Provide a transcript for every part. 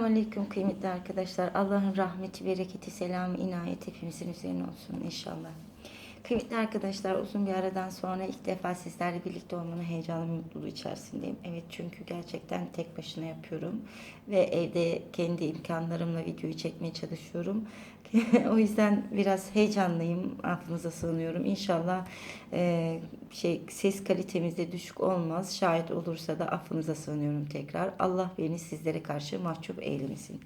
Aleyküm kıymetli arkadaşlar. Allah'ın rahmeti, bereketi, selamı, inayet hepimizin üzerine olsun inşallah. Kıymetli arkadaşlar uzun bir aradan sonra ilk defa sizlerle birlikte olmanın heyecanı mutluluğu içerisindeyim. Evet çünkü gerçekten tek başına yapıyorum. Ve evde kendi imkanlarımla videoyu çekmeye çalışıyorum. o yüzden biraz heyecanlıyım. Affınıza sığınıyorum. İnşallah e, şey ses kalitemizde düşük olmaz. Şayet olursa da affınıza sığınıyorum tekrar. Allah beni sizlere karşı mahcup eylemesin.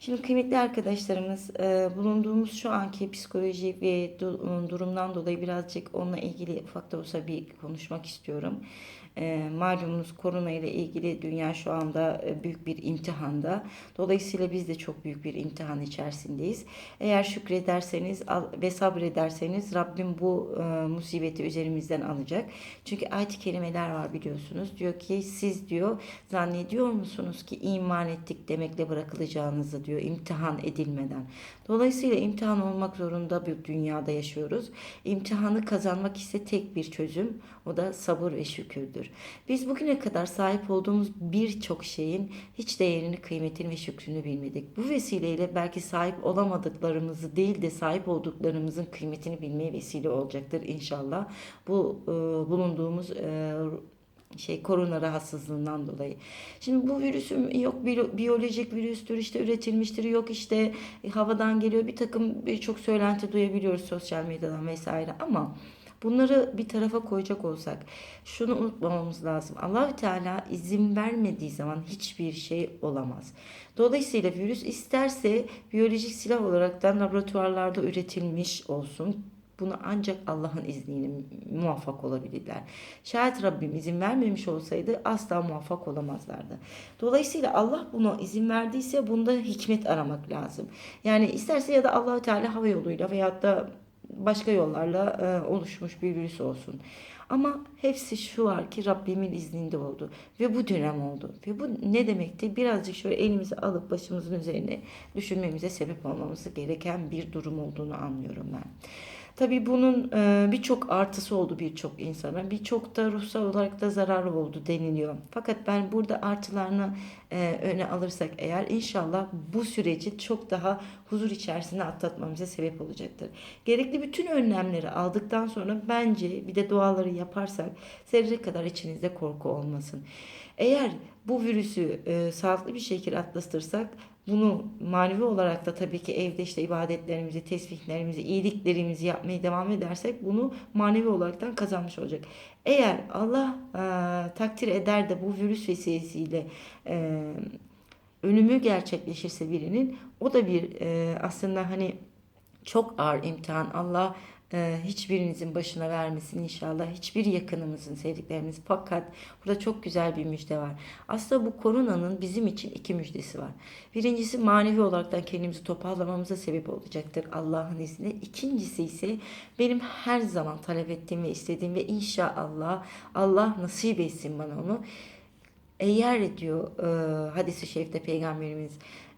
Şimdi kıymetli arkadaşlarımız e, bulunduğumuz şu anki psikoloji ve du- durumdan dolayı birazcık onunla ilgili ufak da olsa bir konuşmak istiyorum. E, malumunuz korona ile ilgili dünya şu anda e, büyük bir imtihanda. Dolayısıyla biz de çok büyük bir imtihan içerisindeyiz. Eğer şükrederseniz ve sabrederseniz Rabbim bu e, musibeti üzerimizden alacak. Çünkü ayet-i kerimeler var biliyorsunuz. Diyor ki siz diyor zannediyor musunuz ki iman ettik demekle bırakılacağınızı diyor imtihan edilmeden. Dolayısıyla imtihan olmak zorunda bir dünyada yaşıyoruz. İmtihanı kazanmak ise tek bir çözüm. O da sabır ve şükürdür. Biz bugüne kadar sahip olduğumuz birçok şeyin hiç değerini, kıymetini ve şükrünü bilmedik. Bu vesileyle belki sahip olamadıklarımızı değil de sahip olduklarımızın kıymetini bilmeye vesile olacaktır inşallah. Bu e, bulunduğumuz e, şey korona rahatsızlığından dolayı. Şimdi bu virüsün yok biyo- biyolojik virüstür işte üretilmiştir yok işte e, havadan geliyor bir takım birçok söylenti duyabiliyoruz sosyal medyadan vesaire ama bunları bir tarafa koyacak olsak şunu unutmamamız lazım. Allahü Teala izin vermediği zaman hiçbir şey olamaz. Dolayısıyla virüs isterse biyolojik silah olaraktan laboratuvarlarda üretilmiş olsun bunu ancak Allah'ın izniyle muvaffak olabilirler. Şayet Rabbim izin vermemiş olsaydı asla muvaffak olamazlardı. Dolayısıyla Allah buna izin verdiyse bunda hikmet aramak lazım. Yani isterse ya da Allahü Teala hava yoluyla veyahut da başka yollarla e, oluşmuş bir virüs olsun. Ama hepsi şu var ki Rabbimin izninde oldu ve bu dönem oldu. Ve bu ne demekti? Birazcık şöyle elimizi alıp başımızın üzerine düşünmemize sebep olmamız gereken bir durum olduğunu anlıyorum ben. Tabii bunun e, birçok artısı oldu birçok insana. Birçok da ruhsal olarak da zararı oldu deniliyor. Fakat ben burada artılarını e, öne alırsak eğer inşallah bu süreci çok daha huzur içerisinde atlatmamıza sebep olacaktır. Gerekli bütün önlemleri aldıktan sonra bence bir de duaları yaparsak zerre kadar içinizde korku olmasın. Eğer bu virüsü e, sağlıklı bir şekilde atlatırsak bunu manevi olarak da tabii ki evde işte ibadetlerimizi, tesbihlerimizi, iyiliklerimizi yapmaya devam edersek bunu manevi olaraktan kazanmış olacak. Eğer Allah e, takdir eder de bu virüs vesilesiyle e, ölümü gerçekleşirse birinin o da bir e, aslında hani çok ağır imtihan. Allah hiçbirinizin başına vermesin inşallah. Hiçbir yakınımızın, sevdiklerimiz. Fakat burada çok güzel bir müjde var. Aslında bu koronanın bizim için iki müjdesi var. Birincisi manevi olaraktan kendimizi toparlamamıza sebep olacaktır Allah'ın izniyle. İkincisi ise benim her zaman talep ettiğim ve istediğim ve inşallah Allah nasip etsin bana onu. Eğer diyor e, hadisi şerifte peygamberimiz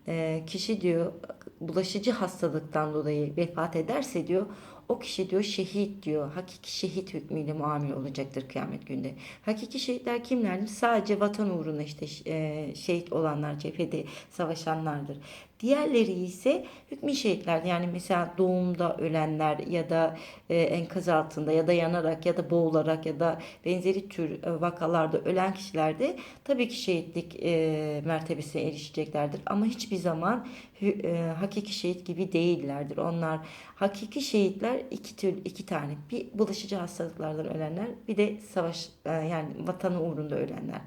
e, kişi diyor bulaşıcı hastalıktan dolayı vefat ederse diyor o kişi diyor şehit diyor. Hakiki şehit hükmüyle muamele olacaktır kıyamet günde. Hakiki şehitler kimlerdir? Sadece vatan uğruna işte e, şehit olanlar, cephede savaşanlardır. Diğerleri ise hükmü şehitler yani mesela doğumda ölenler ya da e, enkaz altında ya da yanarak ya da boğularak ya da benzeri tür e, vakalarda ölen kişiler de tabii ki şehitlik e, mertebesine erişeceklerdir. Ama hiçbir zaman e, hakiki şehit gibi değillerdir. Onlar hakiki şehitler iki tür iki tane. Bir bulaşıcı hastalıklardan ölenler, bir de savaş e, yani vatanı uğrunda ölenler.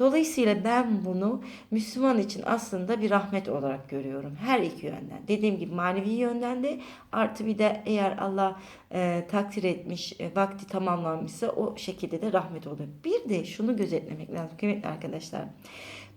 Dolayısıyla ben bunu Müslüman için aslında bir rahmet olarak görüyorum. Her iki yönden. Dediğim gibi manevi yönden de artı bir de eğer Allah e, takdir etmiş, e, vakti tamamlanmışsa o şekilde de rahmet oluyor. Bir de şunu gözetlemek lazım kıymetli arkadaşlar.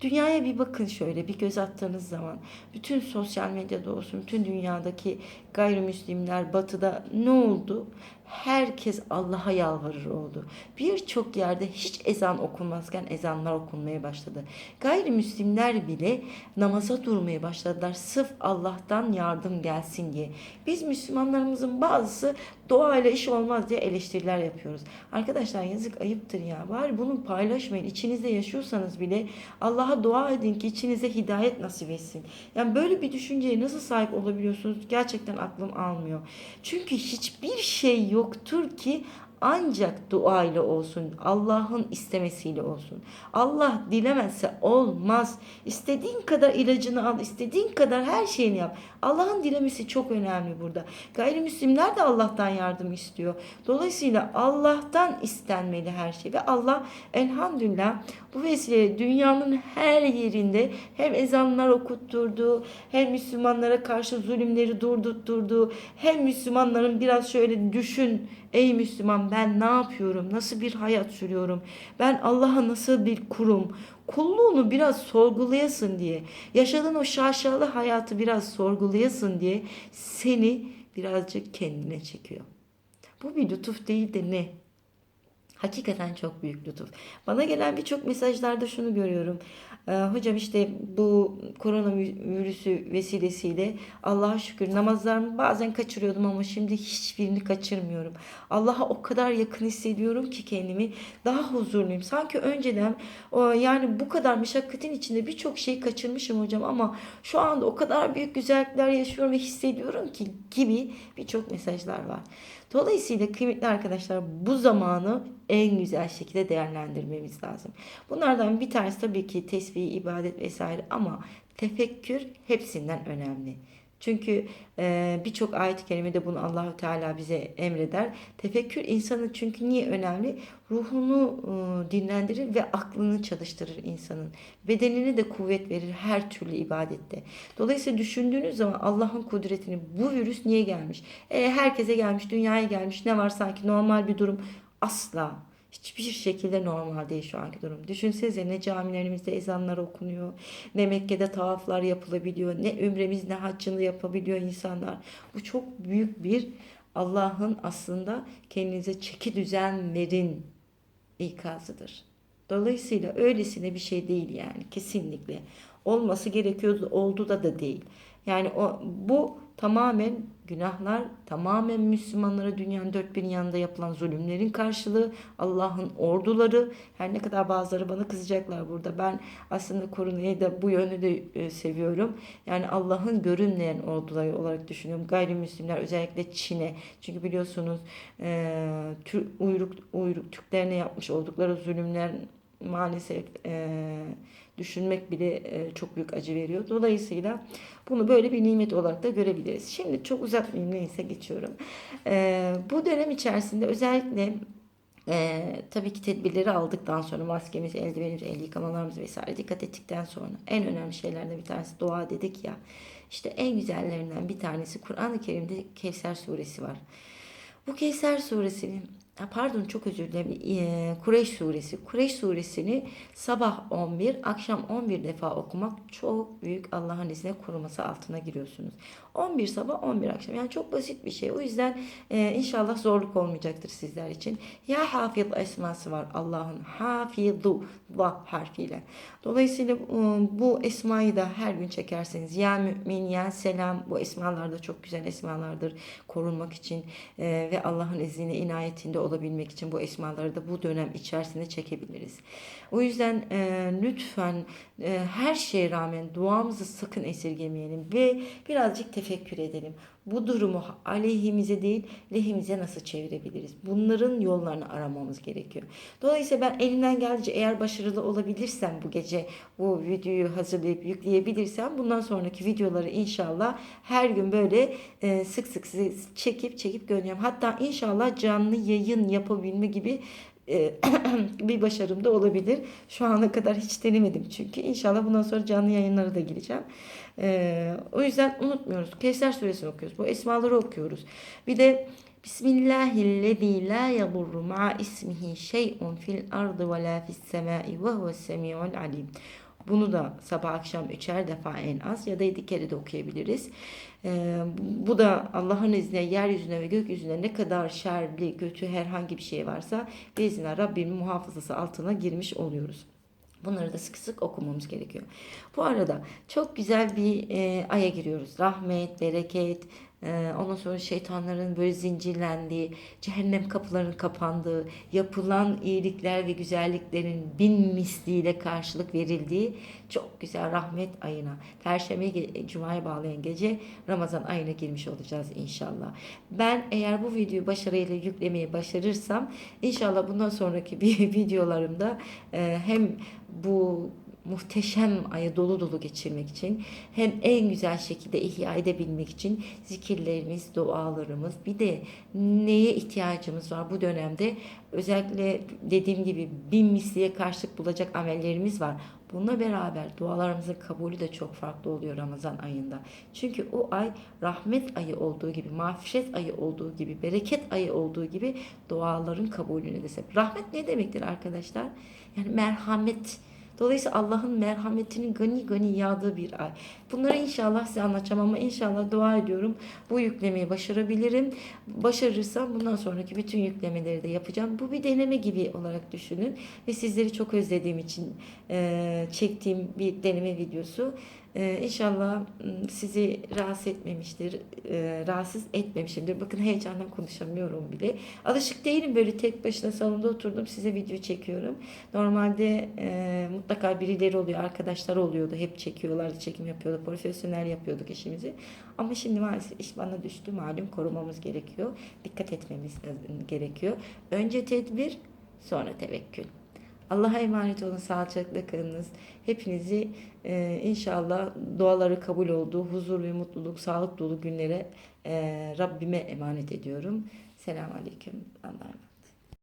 Dünyaya bir bakın şöyle bir göz attığınız zaman bütün sosyal medyada olsun bütün dünyadaki gayrimüslimler batıda ne oldu? Herkes Allah'a yalvarır oldu. Birçok yerde hiç ezan okunmazken ezanlar okunmaya başladı. Gayrimüslimler bile namaza durmaya başladılar. Sırf Allah'tan yardım gelsin diye. Biz Müslümanlarımızın bazısı doğayla iş olmaz diye eleştiriler yapıyoruz. Arkadaşlar yazık ayıptır ya. Bari bunu paylaşmayın. İçinizde yaşıyorsanız bile Allah Allah'a dua edin ki içinize hidayet nasip etsin. Yani böyle bir düşünceye nasıl sahip olabiliyorsunuz? Gerçekten aklım almıyor. Çünkü hiçbir şey yoktur ki ancak dua ile olsun. Allah'ın istemesiyle olsun. Allah dilemezse olmaz. İstediğin kadar ilacını al, istediğin kadar her şeyini yap. Allah'ın dilemesi çok önemli burada. Gayrimüslimler de Allah'tan yardım istiyor. Dolayısıyla Allah'tan istenmeli her şey ve Allah elhamdülillah bu vesileyle dünyanın her yerinde hem ezanlar okutturdu, hem Müslümanlara karşı zulümleri durdurtturdu, hem Müslümanların biraz şöyle düşün Ey Müslüman ben ne yapıyorum? Nasıl bir hayat sürüyorum? Ben Allah'a nasıl bir kurum? Kulluğunu biraz sorgulayasın diye, yaşadığın o şaşalı hayatı biraz sorgulayasın diye seni birazcık kendine çekiyor. Bu bir lütuf değil de ne? Hakikaten çok büyük lütuf. Bana gelen birçok mesajlarda şunu görüyorum. Ee, hocam işte bu koronavirüsü vesilesiyle Allah'a şükür namazlarımı bazen kaçırıyordum ama şimdi hiçbirini kaçırmıyorum. Allah'a o kadar yakın hissediyorum ki kendimi daha huzurluyum. Sanki önceden o, yani bu kadar meşakkatin içinde birçok şeyi kaçırmışım hocam ama şu anda o kadar büyük güzellikler yaşıyorum ve hissediyorum ki gibi birçok mesajlar var. Dolayısıyla kıymetli arkadaşlar bu zamanı en güzel şekilde değerlendirmemiz lazım. Bunlardan bir tanesi tabii ki tesbih, ibadet vesaire ama tefekkür hepsinden önemli. Çünkü e, birçok ayet-i kerimede bunu Allahü Teala bize emreder. Tefekkür insanın çünkü niye önemli? Ruhunu e, dinlendirir ve aklını çalıştırır insanın. Bedenine de kuvvet verir her türlü ibadette. Dolayısıyla düşündüğünüz zaman Allah'ın kudretini bu virüs niye gelmiş? E, herkese gelmiş, dünyaya gelmiş. Ne var sanki normal bir durum? Asla. Hiçbir şekilde normal değil şu anki durum. Düşünsenize ne camilerimizde ezanlar okunuyor, ne Mekke'de tavaflar yapılabiliyor, ne ümremiz ne haccını yapabiliyor insanlar. Bu çok büyük bir Allah'ın aslında kendinize çeki düzen verin ikazıdır. Dolayısıyla öylesine bir şey değil yani kesinlikle. Olması gerekiyordu, oldu da da değil. Yani o bu tamamen günahlar, tamamen Müslümanlara dünyanın dört bir yanında yapılan zulümlerin karşılığı, Allah'ın orduları. Her ne kadar bazıları bana kızacaklar burada. Ben aslında koronayı da bu yönde de e, seviyorum. Yani Allah'ın görünmeyen orduları olarak düşünüyorum. Gayrimüslimler özellikle Çin'e. Çünkü biliyorsunuz e, Türk, uyruk, uyruk Türklerine yapmış oldukları zulümler maalesef e, düşünmek bile e, çok büyük acı veriyor. Dolayısıyla bunu böyle bir nimet olarak da görebiliriz. Şimdi çok uzatmayayım neyse geçiyorum. E, bu dönem içerisinde özellikle ee, tabii ki tedbirleri aldıktan sonra maskemiz, eldivenimiz, el yıkamalarımız vesaire dikkat ettikten sonra en önemli şeylerden bir tanesi dua dedik ya. İşte en güzellerinden bir tanesi Kur'an-ı Kerim'de Kevser suresi var. Bu Kevser suresinin pardon çok özür dilerim e, Kureyş suresi. Kureyş suresini sabah 11, akşam 11 defa okumak çok büyük Allah'ın izniyle koruması altına giriyorsunuz. 11 sabah 11 akşam yani çok basit bir şey. O yüzden e, inşallah zorluk olmayacaktır sizler için. Ya hafid esması var Allah'ın hafidu va harfiyle. Dolayısıyla e, bu esmayı da her gün çekerseniz ya mümin ya selam bu esmalar da çok güzel esmalardır korunmak için ve Allah'ın izniyle inayetinde olabilmek için bu esmaları da bu dönem içerisinde çekebiliriz. O yüzden e, lütfen e, her şeye rağmen duamızı sakın esirgemeyelim ve birazcık tefekkür edelim. Bu durumu aleyhimize değil lehimize nasıl çevirebiliriz? Bunların yollarını aramamız gerekiyor. Dolayısıyla ben elimden geldiğince eğer başarılı olabilirsem bu gece bu videoyu hazırlayıp yükleyebilirsem bundan sonraki videoları inşallah her gün böyle e, sık sık size çekip çekip göndereceğim. Hatta inşallah canlı yayın yapabilme gibi bir başarım da olabilir. Şu ana kadar hiç denemedim çünkü. İnşallah bundan sonra canlı yayınlara da gireceğim. Ee, o yüzden unutmuyoruz. Kevser suresini okuyoruz. Bu esmaları okuyoruz. Bir de Bismillahillezî la yadurru ma'a ismihi şey'un fil ardı ve la fis semai ve huves semi'ul alim. Bunu da sabah akşam üçer defa en az ya da yedi kere de okuyabiliriz. Ee, bu da Allah'ın izniyle yeryüzüne ve gökyüzüne ne kadar şerli, kötü herhangi bir şey varsa biiznillah Rabbimin muhafazası altına girmiş oluyoruz. Bunları da sık sık okumamız gerekiyor. Bu arada çok güzel bir e, aya giriyoruz. Rahmet, bereket, ondan sonra şeytanların böyle zincirlendiği, cehennem kapılarının kapandığı, yapılan iyilikler ve güzelliklerin bin misliyle karşılık verildiği çok güzel rahmet ayına, Perşembe Cuma'ya bağlayan gece Ramazan ayına girmiş olacağız inşallah. Ben eğer bu videoyu başarıyla yüklemeyi başarırsam inşallah bundan sonraki bir videolarımda hem bu muhteşem ayı dolu dolu geçirmek için hem en güzel şekilde ihya edebilmek için zikirlerimiz, dualarımız bir de neye ihtiyacımız var bu dönemde özellikle dediğim gibi bin misliye karşılık bulacak amellerimiz var. Bununla beraber dualarımızın kabulü de çok farklı oluyor Ramazan ayında. Çünkü o ay rahmet ayı olduğu gibi, mağfiret ayı olduğu gibi, bereket ayı olduğu gibi duaların kabulüne de sebep. Rahmet ne demektir arkadaşlar? Yani merhamet. Dolayısıyla Allah'ın merhametinin gani gani yağdığı bir ay. Bunları inşallah size anlatacağım ama inşallah dua ediyorum bu yüklemeyi başarabilirim. Başarırsam bundan sonraki bütün yüklemeleri de yapacağım. Bu bir deneme gibi olarak düşünün ve sizleri çok özlediğim için e, çektiğim bir deneme videosu. E, inşallah sizi rahatsız etmemiştir, e, rahatsız etmemişimdir. Bakın heyecandan konuşamıyorum bile. Alışık değilim böyle tek başına salonda oturdum size video çekiyorum. Normalde e, mutlaka birileri oluyor, arkadaşlar oluyordu. Hep çekiyorlardı, çekim yapıyordu. Profesyonel yapıyorduk işimizi. Ama şimdi maalesef iş bana düştü. Malum korumamız gerekiyor. Dikkat etmemiz gerekiyor. Önce tedbir, sonra tevekkül. Allah'a emanet olun, sağlıcakla kalınız. Hepinizi e, inşallah duaları kabul olduğu huzur ve mutluluk, sağlık dolu günlere e, Rabbime emanet ediyorum. Selamun Aleyküm. Allah'a emanet.